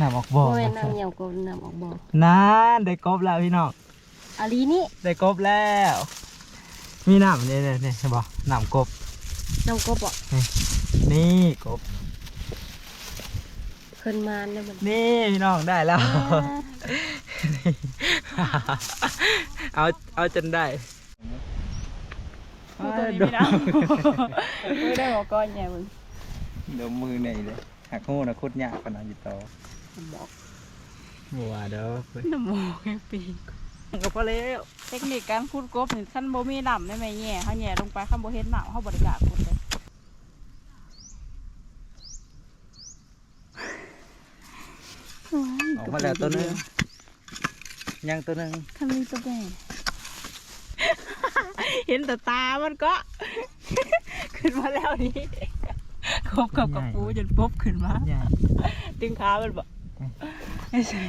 น้ำออกบ่อบ่แม่นน้ำเหนียวกบน้ำออกบ่นั่นได้กบแล้วพี่น้องอาลีนี่ได้กบแล้ว มีน้ำเนี่ยเนี่ยเนี่ยเห็นบ่น้ำกบน้ำกบอะนี่กบขึ้นมาแล้วมันนี่พี่น้องได้แล้ว เอาเอาจนได้ตัวนี้ไม่ได้ไม่ได้บอกก้อนใหญ่มึงเดี๋ยวมือไหนเลย หักโง่นะโคตรยากขนาดอยู่ต่อบอกบัวเด้อน้ำหมูกแห้งปีกก็พอแล้วเทคนิคการพูดกบนี่ขั้นบ่มีน้ำได้ไหมแง่เขาแง่ลงไปขั้นบ่เห็นน้ำเขาบริการพูดเลยออกมาแล้วตัวหนึงยังตัวหนึงทำมีตัวแม่เห็นแต่ตามันก็ ขึ้นมาแล้วนี่ คบกับกระปูจนปุ๊บขึ้นมาใหญ่ดึงขามันบอกไม่ใช่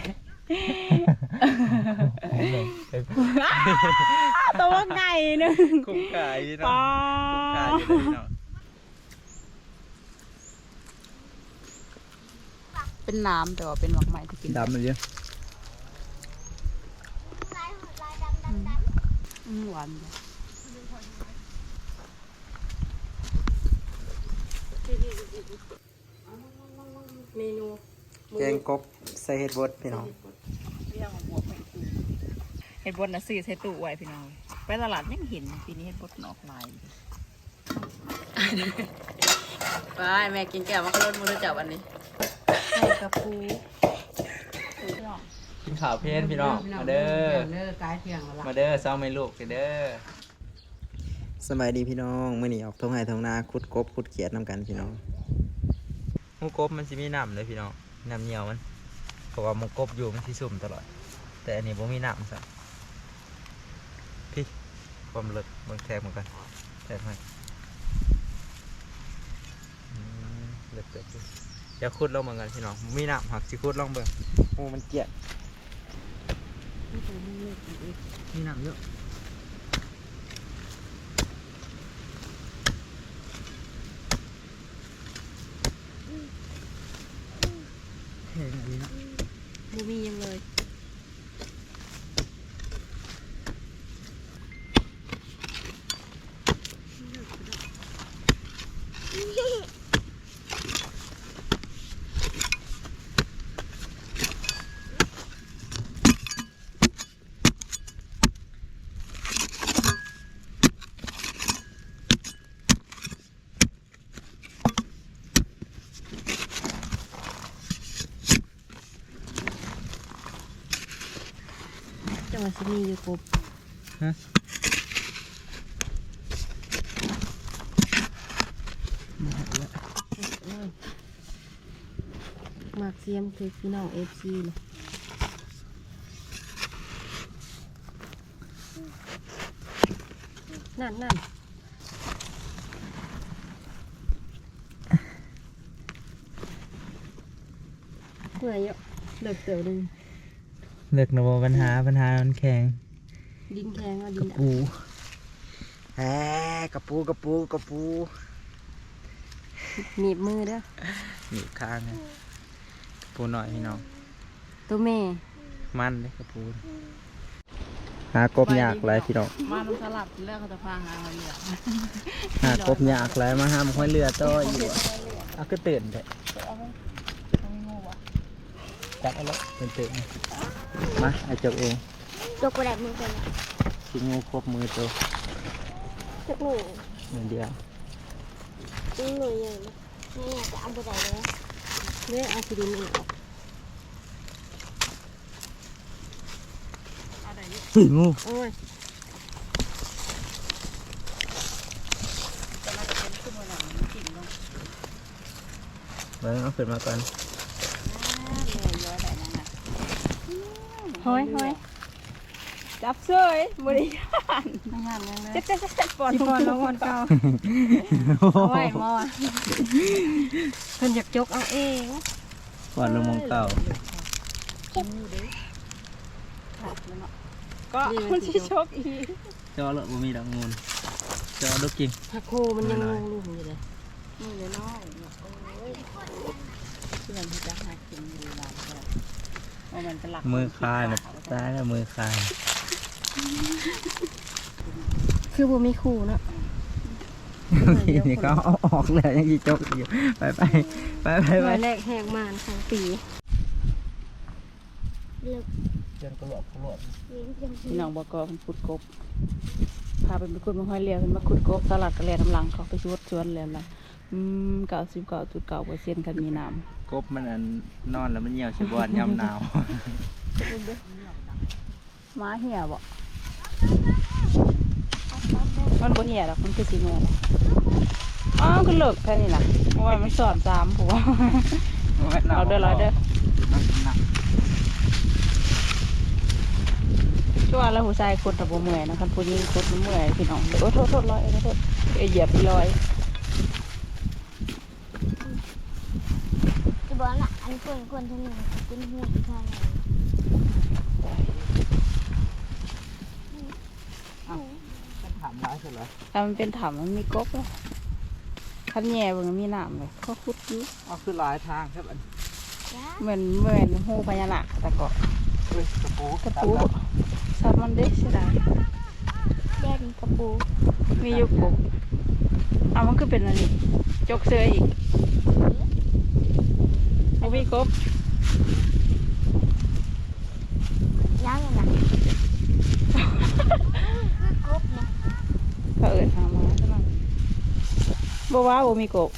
ตัวไก่หนึงคุ้มกายปเนาะอคุ้มกายอยู่เลยเนาะเป็นน้ำแต่ว่าเป็นหมักใหม่ที่กินดำเลยเยอะอืมหวานจ้ะเมนูแกงกบใส่เห็ดบดพี่น้องเรื่องของบวกไม่ถูกเห็ดบดนะซื้อใส่ตู้ไว้พี่น้อง ไปตลาดยังเห็นปีนี้เห็ดบดนอกลายไปแม่กินแก้วมักรถมือจับวันนี้ไข่กระปูกินข้าวเพลนพี่น้อง มาเด้อเด้อกายเที่ยงแล้วล่ะมาเด้อเศร้าไม่ลูกเด้อสบายดีพี่น้องมื่อนี้ออกทงไห้ทงนาคุดกบคุดเขียดน้ำกันพี่น้องห มูกบมันสิมีน้ำเลยพี่น้องน้ำเหนียวมันเพราะว่าหมูกบอยู่มันสิสุ่มตลอด แต่อันนี้บ่มีน้ำซะพี่ความเลิกเบิ่งแทงมันกันแทงให้อืมเลิกเลิกเลิกเดี๋ยวขุดลงเหมือนกันพี่น้องบ่มีน้ำหักสิขุดลองเบิ่งโอ้มันเกลียดมีน้ำเยอะ เห็นอันนี้นะบูมียังเลย วัดสิมีอยู่กบฮะมากเสียมคือพี่น้องเอฟซีเลยนั่นนั่นเหนื่อยเยอะเลิกเตี๋ยวดึง เลิกนะบ่ปัญหาปัญหามันแข็งดินแข็งอะดิกระนปูแหมกระปูกระปูกระปูหนีบมือเด้อหนีบข้างนะกระปูหน่อยพี่น้อง ตัวแม่มันเลยกระปูหากบยากหลายพี่น้อง มาลงสลับทีแรกเขาจะพาหาเขาเนี่ยหากบยากหลายมาห้ามห้อยเรือต่ออยู่อะเอาก็ตื่นเถอะ เอาไหมเอาไม่งูวะ จับเอาละตื่นตื่นมาไอาจกเองจกกระดาษมือกันสิงูครบมือตัวจกหนูหนึ่งเดียวจกหนูยังนี่อยากจะเอากระดาษเลยเนี่ยเอาสีดินออกเอาได้อยุสิงูโอ้ยจะน่าจะเป็นขึ้นมาหนังมันกินเนาะเบิ่งเอาขึ้นมาก่อน เหนื่อยย้อยได้นั่นน่ะ ห้อยห้อยจับเสยบริยานงานยังนะเจ๊เจ๊เจ๊ปอนที่พอน้องวันเก่าเอาไว้มอเพิ่นอยากจกเอาเองก่อนลงมองเก่าก็มันชิชกอีกจอเลอะบ่มีดอกงูนจอลูกกินถ้าโคมันยังงงลูกอยู่เลยนี่เลยน้อยสมันจะหากินอยู่นานแค่ ว่ามันเป็นหลักมือคลายนะตายแล้วมือคลายคือบ่มีคู่เนาะทีนี้ก็เอาออกเลยยังกี่จกอยู่ไปไปไปไปไปมาแรกแหกมานของปีเดินกระโดดกระโดดพี่น้องบอกก็มันขุดกบพาไปไปขุดมาห้อยเรียวขึ้นมาขุดกบสลัดกระแลน้ำหลังเขาไปชวดชวนเลยละอืมเก้าสิบเก้าจุดเก้าเปอร์เซ็นต์กันมีน้ำ กบมันอันนอนแล้วมันเหี่ยวชิบอนยำหนาวม้าเหี่ยบ่มันบ่เหี่ยหรอกมันคือสีเงินอ้าวก็เลิกแค่นี้นะเพราะว่ามันสอนสามผัวเอาเด้อร้อยเด้อช่วงแล้วหัวใจคนตะบเมื่อยนะครับผู้หญิงคนเมื่อยพี่น้องโอ้โทษโทษร้อยเอ้ยโทษเอ้ยเหยียบไปร้อย จะบอก ละอันคนคนที่หนึ่งเป็นหูอีกทางหนึ่งถามร้ายสุดเลยถ้ามันเป็นถ้ำมันมีกบเลยคันแย่เบิ่งมีน้ำเลยเขาขุดอยู่เอาคือหลายทางครับอันเหมือนเหมือนหูพญานาคแต่ก็เฮ้ยกระปูกระปูสับมันเด็กเสียดายแดนกระปูมีอยู่กบเอามันคือเป็นอะไรจกเสืออีก มีกบย่างเลยนะคือกบนะเขาเอินหามาใช่ไหมบ่ว่าบ่มีกบ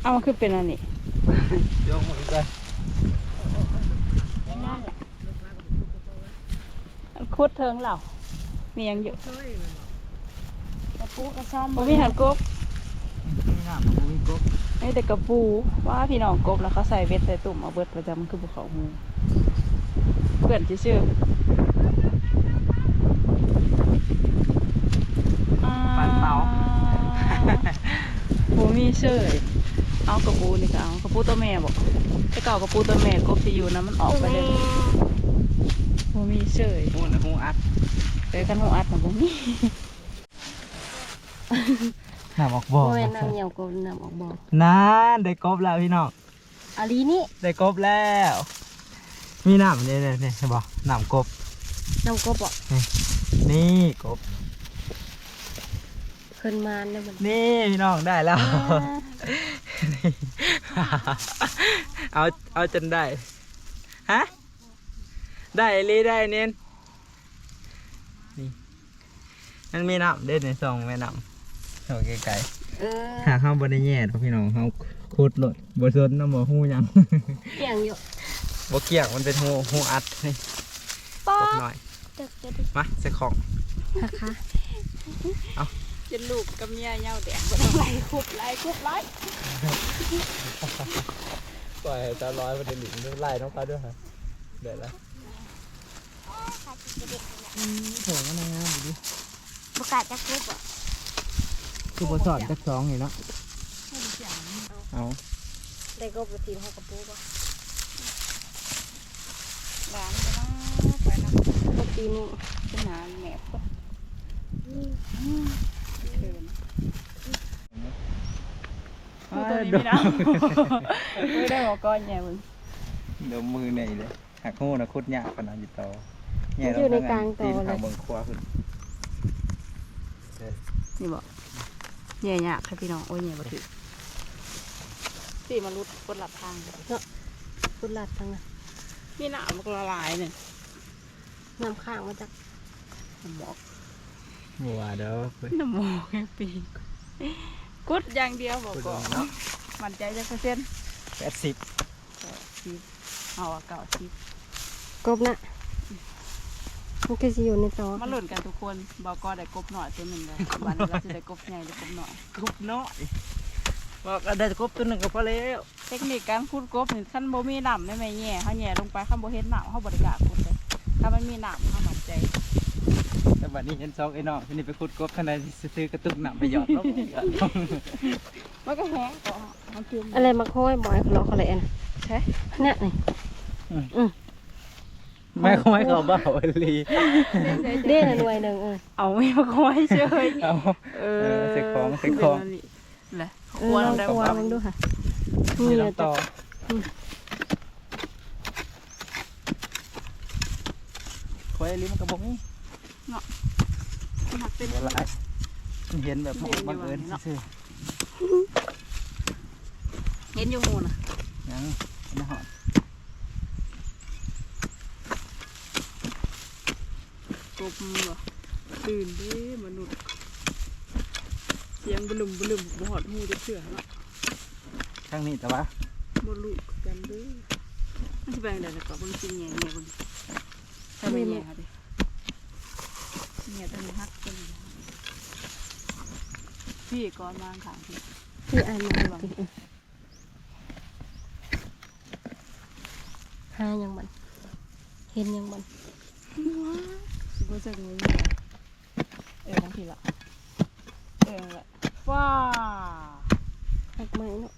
เอามันคือเป็นอะไรโยงมือกันเป็นนั่นแหละอันคุดเทิงเหล่ามีหยังอยู่กระปูกระซ่อมบ่มีหันกบมีหน้าของมีกบ นี่แต่กระปูว่าพี่น้องกบแล้วเขาใส่เบ็ดใส่ตุ่มเอาเบิดประจำมันคือภูเขาหูเพื่อนชื่อๆอ่ปันเตาบ่มีเชยเอากระปูนี่ก็เอากระปูตัวแม่บอกแต่เก่ากระปูตัวแม่กบที่อยู่นะมันออกไปแม่เลยบ่มีเชยหูนะหูอัดเอ้ยกันหูอัดมันบ่มีห น้าออกบ่อบ่แม่นน้ำเหนียวกบน้ำออกบ่นั่นได้กบแล้วพี่น้องอาลีนี่ได้กบแล้ว มีน้ำเนี่ยเนี่ยเนี่ยเห็นบ่น้ำกบน้ำกบอะนี่กบขึ้นมาเนี่ยมันนี่พี่น้องได้แล้ว เอาเอาจนได้ฮะได้อีหลีได้เน้นนี่มันมีน้ำเด่นในซองแม่น้ำ โอเคไกลเออหาเข้าบนได้แย่ดอกพี่น้องเขาขุดหลดบสนน้ำหมอหูหยัง เกี่ยงอยู่บ่เกี่ยงมันเป็นหูหูอัดนี่ป๊อกดหน่อยตึกจะดิมาใส่ของค่ะค่ะเป็นลูกกับเมียเหย้าแดงบ่ต้องไล่คุบไล่คุบไล่ปล่อยตาลอยมันจะหลิงไล่น้องเขาด้วยฮะเดี๋ยวละโถมันงามดิประกาศจะกบอะ คือบสอนจักสองนี่เนาะเอาได้กบละทีเท่ากับปูป่ะหลานก็มาไปนะกบปีนึงเป็นหาแหนบก็เขินอ้าตัววนี้ดไม่ได้ไม่ได้บอกก้อนใหญ่มึงมดมมือในเลยหักหูนะคุดยากขนาดอยู่ต่อมันอยู่ในกลางตัวตีนเลทายงเบิ่งครัวขึ้นนี่บอก ใหญ่ยากค่ะพี่น้องโอ้ยใหญ่บ่ถือสี่มารุดกดหลับทางพุดลัดทั้งนั้นมีหนามมันก็ละลายเนี่ยน้ำข้างมาจากน้ำหมอกบัวเด้อเว้ยน้ำหมอกแค่ปีกกุดอย่างเดียวบอกคุดก่อนเนาะมันใจจะเปอร์เซ็นต์แปดสิบสิบเอาอะเก่าสิบกบน่ะ มันก็สิอยู่ในตัวมาหล่นกันทุกคนบอกก็ได้กบหน่อยตัวหนึ่งเลยวันนี้เราจะได้กบใหญ่หรือกบหน่อยกบน้อยบอกก็ได้กบตัวหนึ่งก็พอแล้วเทคนิคการพูดกบนี่ขั้นบ่มีหนำได้ไหมแง่เขาแง่ลงไปขั้นบ่เห็นหนำเขาบริการคุดเลยถ้ามันมีหนำเขาหมั่นใจแต่บัดนี้เห็นซองไอ้น้องที่นี่ไปขุดกบขนาดซื้อกระตุกหนำไปหยอดลงหยอดลงมันก็แห้งก็มันคืออะไรมาค่อยหมอยเขาเลาะเขาเลยนะใช่เนี่ยนี่ ไม่ค่อยเขาเบาอลีเด้น่ะหน่วยหนึ่งเออเอาไม่มาคอยเฉยเอาเอเอออเซ็กของเซ็กของแหละเอควอรลองได้ตัวบ่มึงดูค่ะมีนี่ลำต่อคอยลิ้มนกระบอกนี่มันหักเป็นบ่หลายมันเห็นแบบเห็นอยู่บังเอิญเนาะซื่อเห็นอยู่หูน่ะๆยังนะฮะก บบ่ตื่นเด้มนุษย์เสียงบลุมบลุมบ่หอดหูจะเชื่อเนาะข้างนี้แต่ว่าบ่รู้กันเด้อมันสิไปจังได๋ล่ะก็เบิ่งจริงแง่ๆเบิ่งใช่ไหมแง่ค่ะดิแง่ตัวนี้ฮักตัวนี้พี่ก่อนวางขางพี่ที่อันนั้นบ่หายังมันเห็นยังมัน สิบ่จักงูนี่เออทั้งพี่ละเออนั่นแหละว้าหักไม้เนาะ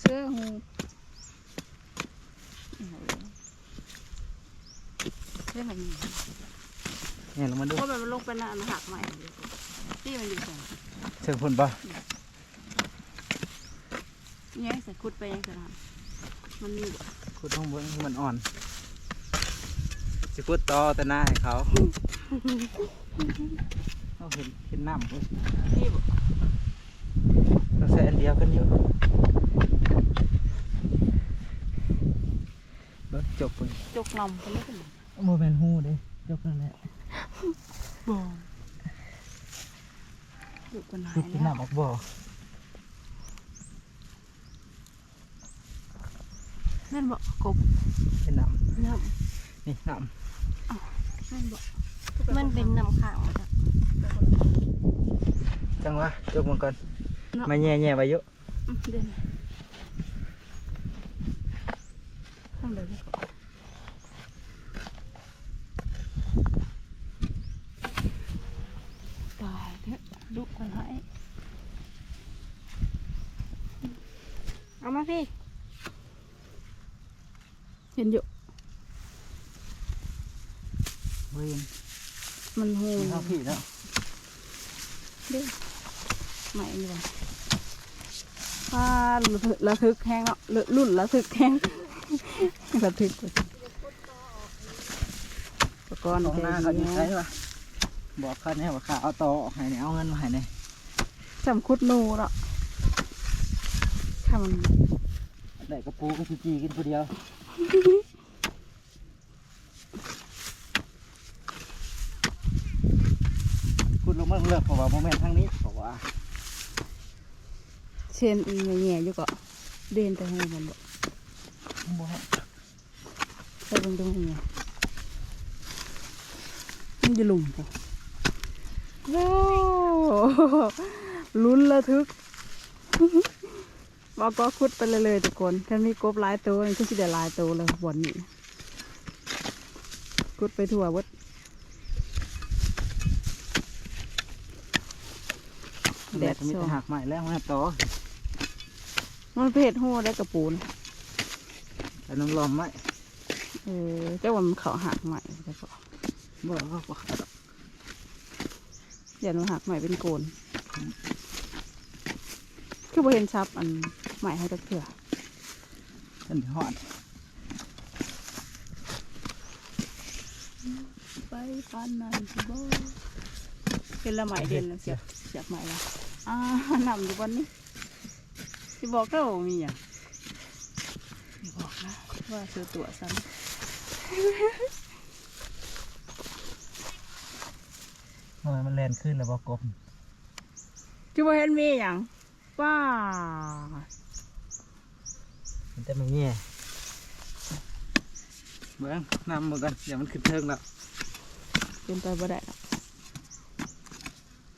เสื้อหูเรื่องอะไรนี่เนี่ยลงมาดูเพรามันลงไปหน้ามันหักใหม่ที่มันอยู่ใส่เชิงพุ่นปะยังใส่คุดไปยังไงนะมันมี ขุดห้องบนให้มันอ่อน สิพุดต่อแต่หน้าให้เขาเขาเห็นเห็นน้ำพุ่นมีบ่เราใส่อันเดียวกันอยู่รถจบพุ่นจกนำไปเลยกันโมเมนหูเด้จบนั่นแหละบ่ดูกันหาขุดยกินแล้วน้ำออกบ่อนั่นบ่กบเป็นน้น้ำนี่น้นั่นบ่ำ มันเป็นน้ำข้างมาจ้ะำจังวะจบมันก่อนมาแย่แย่ๆไปเยอะอืมเดี๋ยวนะข้างเดี๋ยวนี้ก่อนตายเถอะดุกันหายเอามาพี่ เห็นอยู่ เว้ย มันหูกินข้าวพี่แล้วเด้อใหม่อยู่บ่ว่าระทึกแห้งเนาะรุ่นระทึกแห้งระทึกกว่าอุปกรณ์ของหน้าใจเขาจะดีใช้นะปะบอกเขาเนี่ยว่าข้าเอาต่อออกให้เนี่ยเอาเงินมาให้เนี่ยจำคุดนูเนาะถ้ามันได้กระปูก็จีกินคนเดียว คุณลงเลือกเพราะว่าโมเมนต์ทางนี้เพราะว่าเชนอีแง่ๆอยู่ก็เดินแต่หูมันบ่บ่ไปเบิ่งตรงนี้มันจะลุมบ่ว้าวลุ้นระทึกว่าก็คุดไปเลยเลยๆทุกคนถ้ามีกบหลายตัวนี่คือสิได้หลายตัวเลยบนนี้คุดไปทั่ววัด แดด มีส่แต่องหักใหม่แล้วมาต่อมันเพศหูได้กระปูนแต่น้ำลอมไหมเออเจ้าว่ามันเขาหักใหม่แต่ก็บ่บ่บ่อย่าหนูหักใหม่เป็นโกนคือบ่เห็นชับอันใหม่ให้ตะเถื่อเป็นหอดไปปานนั้นสิบ่เป็นละใหม่เด่นแล้วเสียบเสียบใหม่ละ อ่านำอยู่บนนี้สิบอกเจ้าว่ามีอย่างสิบอกนะว่าซื้อตั๋วซ้ทำไมมันแลนขึ้นแล้วบ่กบำคือบ่เห็นมีอย่างว้ามันแต่ไม่แง่เบิ้งนำมือกันเดี๋ยวมันขึ้นเทิงแล้วเป็นไปบ่ได้หรอก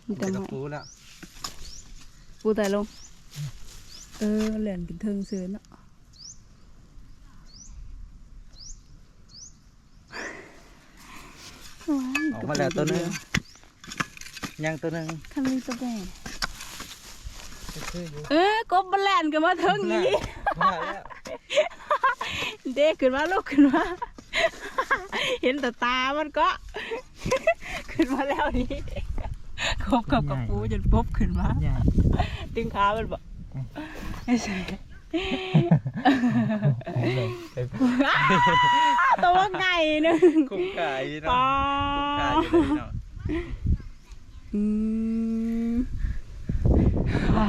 มีแต่แต่กระไม้ ปูแล้ว ปูแต่ลง เออเหรียญเป็นเทิงเสือเนาะออกมาแล้วตัวหนึงยังตัวหนึงทำมีตัวแม่คืออยู่เออกบมันแล่นกันมาเทิงนี้ว่าแล้วเด็กขึ้นมาลูกขึ้นมาเห็นแต่ตามันก็ ขึ้นมาแล้วนี่ กบกับกระปูจนปุ๊บขึ้นมาใหญ่ดึงขามันบอกไม่ใช่ไปตัวไก่หนึงคุ้มกายเนาะป้าคุ้มกายอยู่เลยเนาะอืมอ่า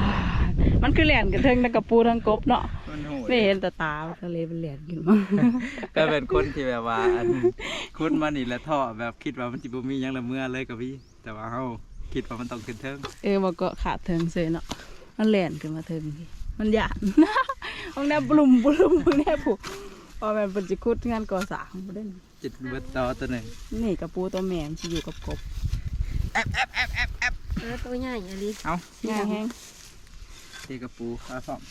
มันคือแหลนกันเทิงทั้งกระปูทั้งกบเนาะมันโหดไม่เห็นแต่ตาทะเลเป็นแหลนกินมั้งก็เป็นคนที่แบบว่าอันคุดมานี่และท่อแบบคิดว่ามันจิบุมีหยังละเมื่อเลยกับพี่ แต่ว่าเฮา คิดว่ามันต้องขึ้นเทิงเออมันก็ขาดเทิงเสยเนาะมันแหลนขึ้นมาเทิงพี่มันหยาดห้องแนบลุ่มบลุ่มห้องแนบผูกพอแม่นเป็นจิคุดงานก่อสร้างบ่ได้นี่จิตเบิดต่อตัวหนึ่งนี่กระปูตัวแม่มนสิอยู่กับกบแล้วตัวใหญ่อะลิเอาง่ายแห้งตีกระปูข้าซ่อม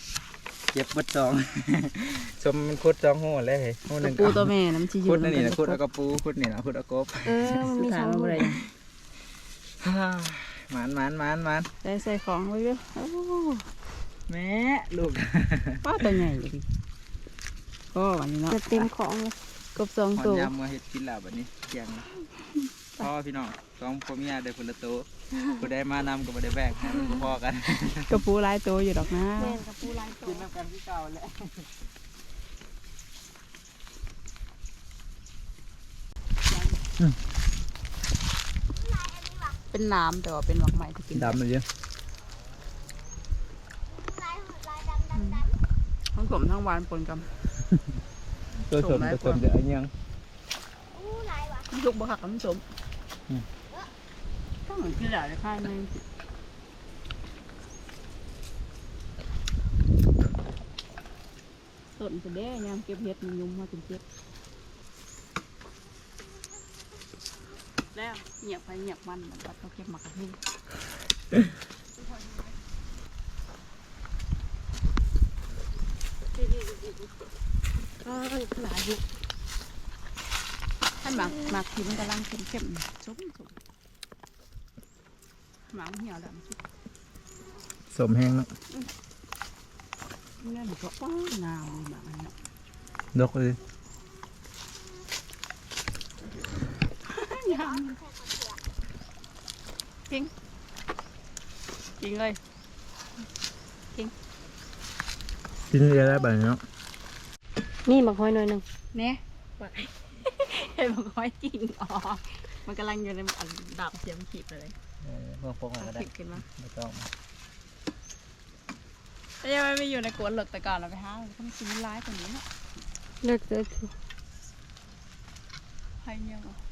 เก็บเบิดสองสมมันคุดสองหัวเลยเฮ้ยหัวหกนึ่ระงปูตัวแม่น้ำสิอยู่คุดนั่นนี่นะำคุดกัเอาบกระปูคุดนี่นะคุดเอากบเออมันสุมีดท้าสยองมันลูบ่กได้ หมานหมานหมานหมานใส่ใส่ของไว้เยอะโอ้แม่ลูกป้าตัวใหญ่อยู่ดิก็วันนี้เนาะจะเต็มของเลยกบสองหอนตัวยำมาเฮ็ดกินแล้วแบบนี้เที่ยงนะพ่อพี่น้องสองพ่อเมียได้คนละโตวผู้ได้มานำกับบ่ได้แบกให้มันพอกันกระปูหลายตัวอยู่ดอกนะแม่นกับปูลายตัวกินน้ำกันที่เก่าแหละ เป็นน้ำแต่ว่าเป็นหมักใหม่ที่กินดำเลยเยอะทั้งขมทั้งหวานปนกันตัวสมตัวสมเดี๋ยวอันยังมันสุกบ่คักกับมันสมอืมก็เหมือนที่เหลือในค่ายในต้นจะแด้ยามเก็บเห็ดมันยุ่มมาเป็นเจ็บ แล้วเหยียบไปเหยียบมันมันก็ต้องเก็บหมักกะทิก็หลายอยู่ท่านหมักหมักที่มันกำลังเข้มๆส้มๆหมักเหี่ยวดำสุดสมแห้งเนาะนี่นก็ป้านาวหมักอันเนี้ยดกเลย ยังจริงจริงเลยกินเยอะแล้วแบบนี้เนาะนี่หมักหอยหน่อยหนึงเนี่ยเห็นบอกว่าจริงอ๋อมันกำลังอยู่ในอันดับเสียมขีดเลยเมื่อพกมาก็ได้ขีดขึ้นมาไม่ต้องแต่ยังไม่อยู่ในกวนหลดแต่ก่อนเราไปหาต้องซื้อร้ายกว่านี้เนาะเลิกเลิกให้เงี้ยวะ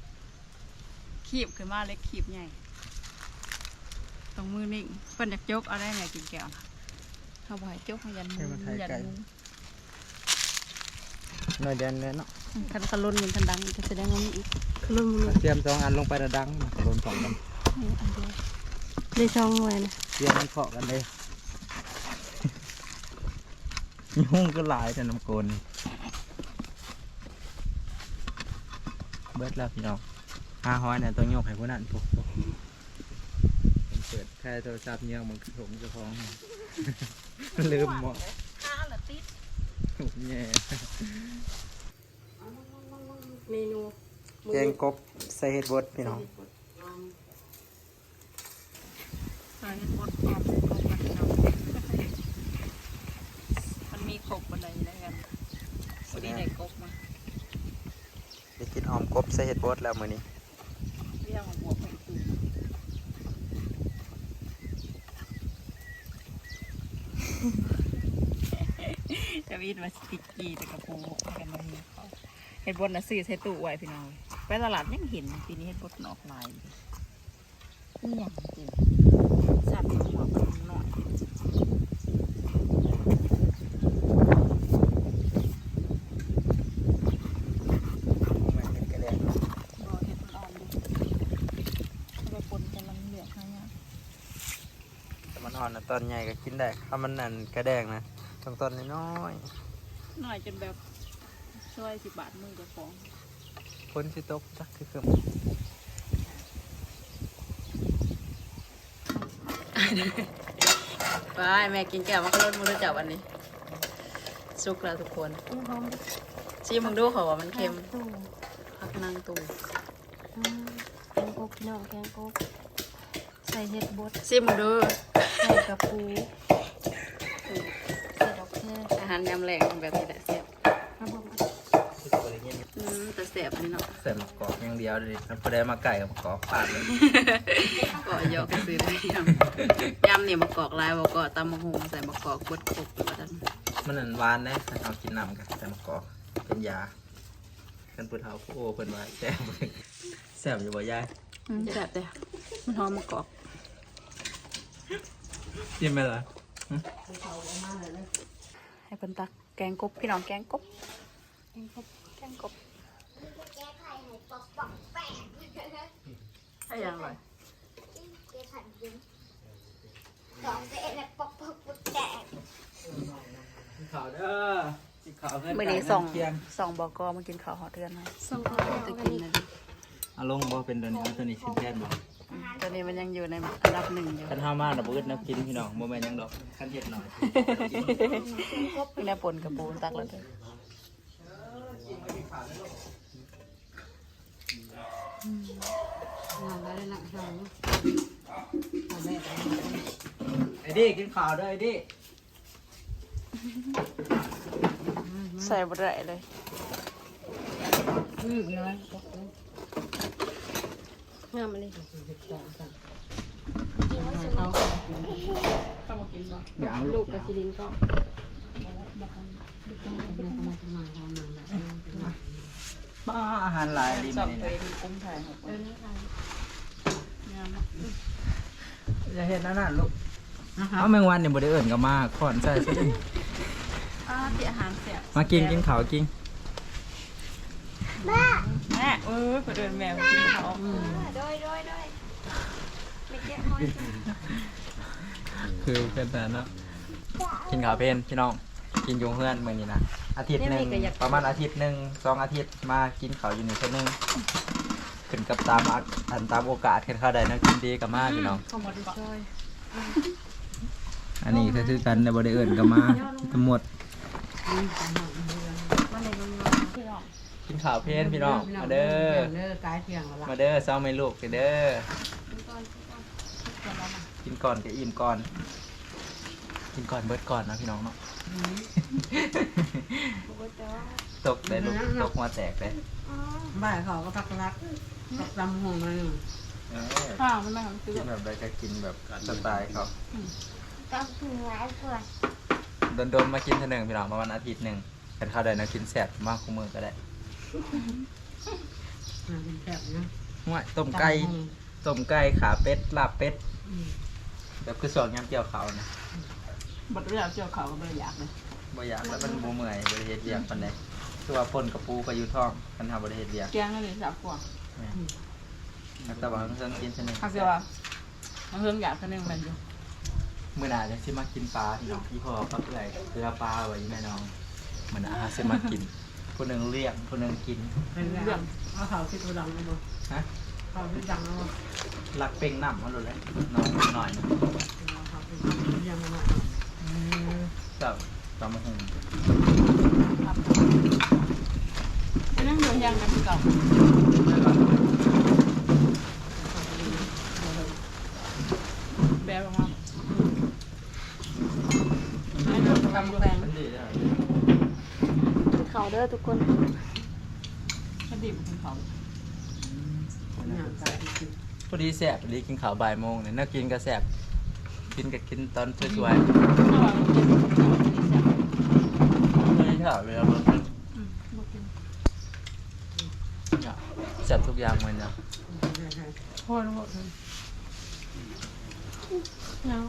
ขีบขึ้นมาเล็กขีบใหญ่ตรงมือนิ่งเพิ่นอยากยกเอาได้ไงกินแก้วนะเขาบอกให้ยกให้ยันมือยันมือหน่อยเดียวเนาะคันคันล้นมันคันดังจะแสดงว่ามีอีกขลุ่มมือเตรียมสองอันลงไประดังโดนสองกันมีอันเดียวได้ช่องหน่วยนะเตรียมมันเคาะกันเลยยุ่งก็หลายแต่น้ำโกนเบิดแล้วพี่น้อง ห้าห้อยเนี่ยต้องโยกให้พวกนั้นพวกพวกผมเปิดแค่โทรศัพท์เงี้ยมันผมจะฟ้องลืมหมดข้าละติดแย่เมนูแกงกบใส่เห็ดบดพี่น้องใส่บดออมมันมีขบบันไดได้กันวันนี้ได้กบมาไปกินออมกบใส่เห็ดบดแล้วมื้อนี้ ที่ยกมาบวกไปตูจะวีดมาสติกกี้แต่กระปูกันมาเเขาเห็ดบดนะซื้อใช้ตู้ไว้พี่น้อง ไปตลาดยังเห็นปีนี้เห็ดบดออกลายนี่อย่างจริงสัตว์หัวกันหน่อย กระแดง รอเห็ดมันอ่อนดูเอาไปปนกันมันเหลืองให้อะ แต่มันอ่อนนะ ตอนใหญ่ก็กินได้ถ้ามันนั่นกระแดงนะต้องตอนน้อยหน่อยจนแบบช่วยสิบบาทมือกับของๆคนสิตกจักคือคือไปแม่กินแก้วมักรนมือจับวันนี้ สุกแล้วทุกคนนี่พร้อมชิมมึงดูเขาว่ามันเค็มตู้พักนั่งตู้อืมแกงกบพี่น้องแกงกบ ใส่เห็ดบดชิมมึงดูใส่กระปูปูยำแรงแบบนี้แหละแซ่บครับผมอืมแต่แซ่บอันนี้เนาะใส่มะกอกอย่างเดียวเลยถ้าพอได้มาไก่กับมะกอกปาดเลยก็หยอกกันซื้อได้ยำยำเนี่ยมะกอกลายบอกก็ตำมะฮงใส่มะกอกบดครบแล้วก็ดันมันนั่นหวานนะถ้าเอากินน้ำกันใส่มะกอกเป็นยากันปุถเทาผู้โอเพิ่นว่าแซ่บแซ่บอยู่บ่ยายอืมแซ่บแต่มันหอมมะกอก กินไหมล่ะให้เพิ่นตักแกงกบพี่น้องแกงกบแกงกบแกงกบแก้ไขให้ปอกปอกแปะให้ยังไงแก้ไขยิ้มสองเตะแล้วปอกปอกปอกแตกกินข้าวเด้อกินข้าวเพื่อนมื่อนี้ส่องเที่ยงส่องบอกอมากินข้าวหอเทือนให้ส่งข้าวจะกันกินอีกนะดิเอาลงบ่เป็นเดินเอาตัวนี้ขึ้นแทนบ่อืม ตอนนี้มันยังอยู่ในอันดับหนึ่งอยู่คันห้ามาน่ะบ่อึดนะกินพี่น้องบ่แม่นหยังดอกคันเฮ็ดหน่อยพี่แม่ปนกับปูนตักแล้วเด้อไอ้ดิกินข้าวเด้อไอ้ดิใส่บดได้เลย งามเลยอย่าเอาลูกกับสิรินก็ป้าอาหารหลายดีสมื้อองนี้ไปนะกุ้งไทยของเออนะคะเฮ็ดนั่นน่ะลูกเอาแมงวันเนี่ยบ่ได้เอิ้นก็มาขอนใส่ซะดิอ่าที่อาหารเสียมากินกินเขากินแม่แม่เออเดินแม่มากินเขาว โดยโดยโดยไม่แก้ห้อย คือเป็นแต่เนาะกินข้าวเพลนพี่น้อง กินอยู่เฮือนมื้อนี้นะอาทิตย์หนึงประมาณอาทิตย์หนึงสองอาทิตย์มากินข้าวอยู่นี่เทื่อนึงขึ้นกับตามอักอันตามโอกาสขึ้นข้าวใดเนาะกินดีก็มาพี่น้องข้าวหมดช่วยอันนี้ก็คือกันในบริเอิญก็มาทั้งหมดมาในโรงงานพี่น้องกินข้าวเพลนพี่น้องมาเด้อเด้อกายเที่ยงแล้วล่ะมาเด้อเศร้าไม่ลูกเด้อ กินก่อนก็อิ่มก่อน กินก่อนเบิดก่อนนะพี่น้องเนาะตกได้ลูกตกหัวแตกเลยบ่ายเขาก็พักรักพักลำหงมาหนึ่งเออข้าวมันไม่ของซื้อกินแบบใดก็กินแบบสไตล์เขาก็ถึงแล้วก่อนโดนๆมากินเท่านึงพี่น้องประมาณอาทิตย์หนึ่งกันข้าวใดนะกินแซ่บมากคู่มือก็ได้มาเป็นแบบนะห่วยต้มไก่ต้มไก่ขาเป็ดลาบเป็ด แบบคือสองยำเกี่ยวเขาวนะบดเรื่องเจียวเขาก็ไม่อยากเลยบ่อยากแล้วมันบ่เมื่อยบ่ได้เฮ็ดเวียกปานใดคือว่าป่นกับปูก็อยู่ท้องคันหาบ่ได้เฮ็ดเวียกแกงนั่นเลยสับกว่าแต่ว่ามันเพิ่งกินซะนึงข้าวเสียว่ามันเพิ่งอยากคนนึงมันอยู่มื้อหน้าจะสิมากินปลาพี่น้องพี่พ่อกับเอื้อยเกลือปลาไว้แม่น้องมื้อหน้าหาสิมากินผู้หนึงเลี้ยงผู้หนึงกินเป็นเรื่องเอาเขาที่ตัวดังนะบ่ฮะเขาที่ดังนะบ่ ลักเป่งน้ำมาโลดแล้วน้องหน่อยหนึงเอาเขาที่ยังมากับตำบักหุ่งอันนั้นเดี๋ยวยังกันเก่าแบบออกมาให้ดูทำดูแลมันดีเด้อเขาเด้อทุกคนให้ดีเป็นเขาอย่างใจที่พ อดีแซ่บพอดีกินข้าวบ่ายโมงเนี่ยน่ากินก็แซ่บกินก็กินตอนสวยถ้าว่ามันเป็นเขาที่แซ่บๆไม่ได้ถามเวลาเบิ่งอืมบ่กินเนี่ยแซ่บทุกอย่างเหมือนกันโคตรโคตรเลยแล้ว